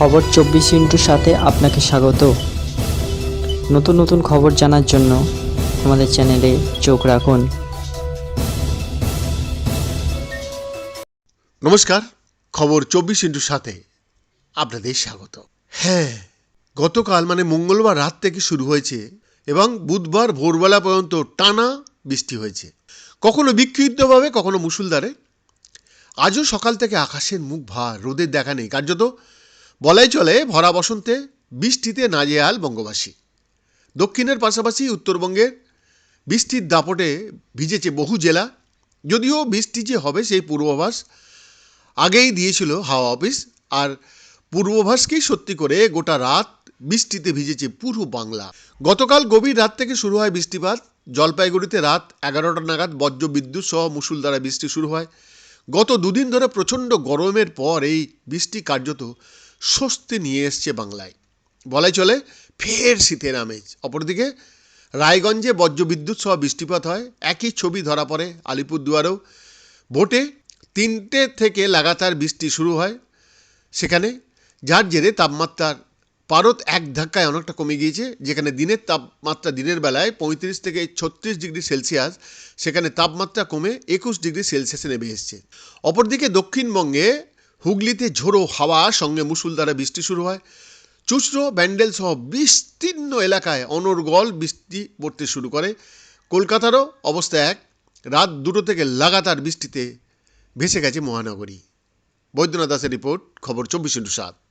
খবর চব্বিশ ইন্টুর সাথে আপনাকে স্বাগত। নতুন নতুন খবর জানার জন্য আমাদের চ্যানেলে চোখ রাখুন। নমস্কার, খবর চব্বিশ ইন্টুর সাথে আপনাদের স্বাগত। হ্যাঁ গতকাল মানে মঙ্গলবার রাত থেকে শুরু হয়েছে এবং বুধবার ভোরবেলা পর্যন্ত টানা বৃষ্টি হয়েছে। কখনো বিক্ষিপ্তভাবে, কখনো মুসুলধারে আজও সকাল থেকে আকাশের মুখ ভার রোদের দেখা নেই। কার্যত বলাই চলে ভরা বসন্তে বৃষ্টিতে নাজেহাল বঙ্গবাসী। দক্ষিণের পাশাপাশি উত্তরবঙ্গের বৃষ্টির দাপটে ভিজেছে বহু জেলা। যদিও বৃষ্টি যে হবে সেই পূর্বাভাস আগেই দিয়েছিল হাওয়া অফিস। আর পূর্বাভাসকেই সত্যি করে গোটা রাত বৃষ্টিতে ভিজেছে পুরো বাংলা। গতকাল গভীর রাত থেকে শুরু হয় বৃষ্টিপাত। জলপাইগুড়িতে রাত এগারোটা নাগাদ বজ্র বিদ্যুৎ সহ মুসুলধারা বৃষ্টি শুরু হয়। গত দুদিন ধরে প্রচণ্ড গরমের পর এই বৃষ্টি কার্যত স্বস্তি নিয়ে এসছে বাংলায়। বলাই চলে, ফের শীতের আমেজ। অপরদিকে, রায়গঞ্জে বজ্রবিদ্যুৎ সহ বৃষ্টিপাত হয়। একই ছবি ধরা পড়ে আলিপুরদুয়ারেও। ভোটে তিনটে থেকে লাগাতার বৃষ্টি শুরু হয়। সেখানে যার জেরে তাপমাত্রার পারত এক ধাক্কায় অনেকটা কমে গিয়েছে। যেখানে দিনের তাপমাত্রা দিনের বেলায় পঁয়ত্রিশ থেকে ছত্রিশ ডিগ্রি সেলসিয়াস। সেখানে তাপমাত্রা কমে একুশ ডিগ্রি সেলসিয়াসে নেমে এসছে। অপরদিকে দক্ষিণবঙ্গে হুগলিতে ঝোড়ো হাওয়া, সঙ্গে মুসুলধারা বৃষ্টি শুরু হয়। চুচড়ো ব্যান্ডেল সহ বিস্তীর্ণ এলাকায় অনর্গল বৃষ্টি পড়তে শুরু করে। কলকাতারও অবস্থা এক। রাত দুটো থেকে লাগাতার বৃষ্টিতে ভেসে গেছে মহানগরী। বৈদ্যনাথ দাসের রিপোর্ট, খবর চব্বিশ ইন্টু সাত।